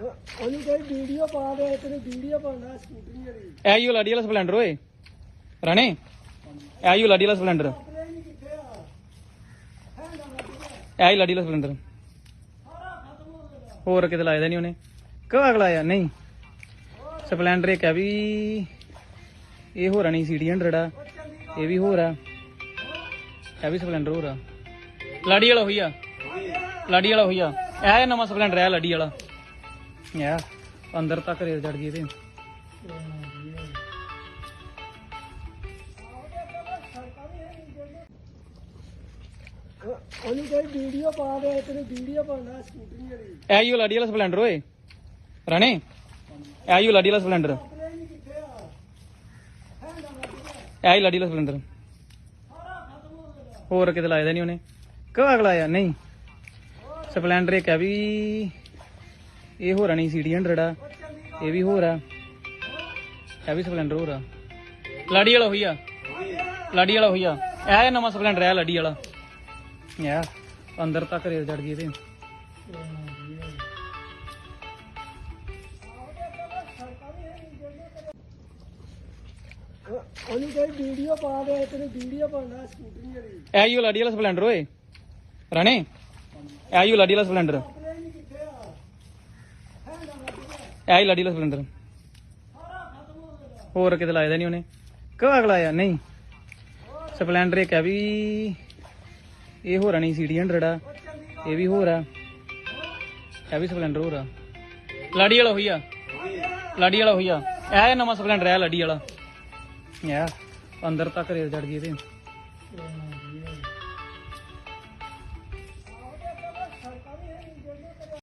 ਉਹਨੂੰ ਕੋਈ ਵੀਡੀਓ ਪਾ ਦੇ ਤੈਨੂੰ ਵੀਡੀਓ ਪਾਉਣਾ ਸਕੂਟਰੀ ਵਾਲੀ। ਇਹ ਹੀ ਲਾਡੀ ਵਾਲਾ ਸਪਲੈਂਡਰ ਓਏ। ਰਾਣੇ ਇਹ ਹੀ ਲਾਡੀ ਵਾਲਾ ਸਪਲੈਂਡਰ। ਆਪਣੇ ਹੀ ਲਾਡੀ ਵਾਲਾ ਸਪਲੈਂਡਰ। ਹੋਰ ਕਿਤੇ ਲਾਇਆ ਨਹੀਂ ਉਹਨੇ। ਕਿਉਂ ਅਗਲਾ ਆਇਆ ਨਹੀਂ। ਸਪਲੈਂਡਰ ਇੱਕ ਹੈ ਵੀ, ਇਹ ਹੋਰ ਨਹੀਂ, ਸੀਡੀ 100 ਆ। ਇਹ ਵੀ ਹੋਰ ਆ। ਇਹ ਵੀ ਸਪਲੈਂਡਰ ਹੋਰ ਆ। ਲਾਡੀ ਵਾਲਾ ਹੋਈ ਆ। ਲਾਡੀ ਵਾਲਾ ਹੋਈ ਆ। ਇਹ ਨਵਾਂ ਸਪਲੈਂਡਰ ਆ, ਲਾਡੀ ਵਾਲਾ। ਯਾ ਅੰਦਰ ਤੱਕ ਰੇਲ ਚੜ ਗਈ ਇਹਦੇ। ਉਹਨੂੰ ਕੋਈ ਵੀਡੀਓ ਪਾ ਦੇ ਤੈਨੂੰ ਵੀਡੀਓ ਪਾਉਣਾ ਸਕੂਟਰੀ ਵਾਲੀ ਇਹ ਹੀ ਲਾਡੀ ਵਾਲਾ ਸਪਲੈਂਡਰ ਓਏ। ਰਾਣੇ, ਇਹ ਹੀ ਲਾਡੀ ਵਾਲਾ ਸਪਲੈਂਡਰ। ਆਪਣੇ ਨਹੀਂ ਇਹ ਹੀ ਲਾਡੀ ਵਾਲਾ ਸਪਲੈਂਡਰ। ਹੋਰ ਕਿਤੇ ਲਾਇਆ ਨਹੀਂ ਉਹਨੇ। ਕਿਉਂ ਅਗਲਾ ਆਇਆ ਨਹੀਂ। ਸਪਲੈਂਡਰ ਇੱਕ ਹੈ ਵੀ ਇਹ ਹੋਰ ਨਹੀਂ ਸੀਡੀ 100 ਆ। ਇਹ ਵੀ ਹੋਰ ਆ। ਇਹ ਵੀ ਸਪਲੈਂਡਰ ਹੋਰ ਆ। ਲਾਡੀ ਵਾਲਾ ਹੋਈ ਆ। ਲਾਡੀ ਵਾਲਾ ਹੋਈ ਆ। ਇਹ ਨਵਾਂ ਸਪਲੈਂਡਰ ਆ ਲਾਡੀ ਵਾਲਾ। ਯਾ ਅੰਦਰ ਤੱਕ ਰੇਲ ਚੜ ਗਈ ਇਹਦੇ। ਉਹਨੂੰ ਕੋਈ ਵੀਡੀਓ ਪਾ ਦੇ ਤੈਨੂੰ ਵੀਡੀਓ ਪਾਉਣਾ ਸਕੂਟਰੀ ਵਾਲੀ ਇਹ ਹੀ ਲਾਡੀ ਵਾਲਾ ਸਪਲੈਂਡਰ ਓਏ। ਰਾਣੇ ਇਹ ਹੀ ਲਾਡੀ ਵਾਲਾ ਸਪਲੈਂਡਰ ਆਪਣੇ ਨਹੀਂ ਕਿੱਥੇ ਆ ਇਹ ਹੀ ਲਾਡੀ ਵਾਲਾ ਸਪਲੈਂਡਰ। ਹੋਰ ਕਿਤੇ ਲਾਇਆ ਨਹੀਂ ਉਹਨੇ। ਕਿਉਂ ਅਗਲਾ ਆਇਆ? ਨਹੀਂ। ਸਪਲੈਂਡਰ ਇੱਕ ਹੈ ਵੀ, ਇਹ ਹੋਰ ਨਹੀਂ, ਸੀਡੀ 100 ਆ। ਇਹ ਵੀ ਹੋਰ ਆ। ਇਹ ਵੀ ਸਪਲੈਂਡਰ ਹੋਰ ਆ। ਲਾਡੀ ਵਾਲਾ ਹੋਈ ਆ। ਲਾਡੀ ਵਾਲਾ ਹੋਈ ਆ। ਇਹ ਨਵਾਂ ਸਪਲੈਂਡਰ ਆ ਲਾਡੀ ਵਾਲਾ। ਯਾ ਅੰਦਰ ਤੱਕ ਰੇਲ ਚੜ ਗਈ ਇਹਦੇ।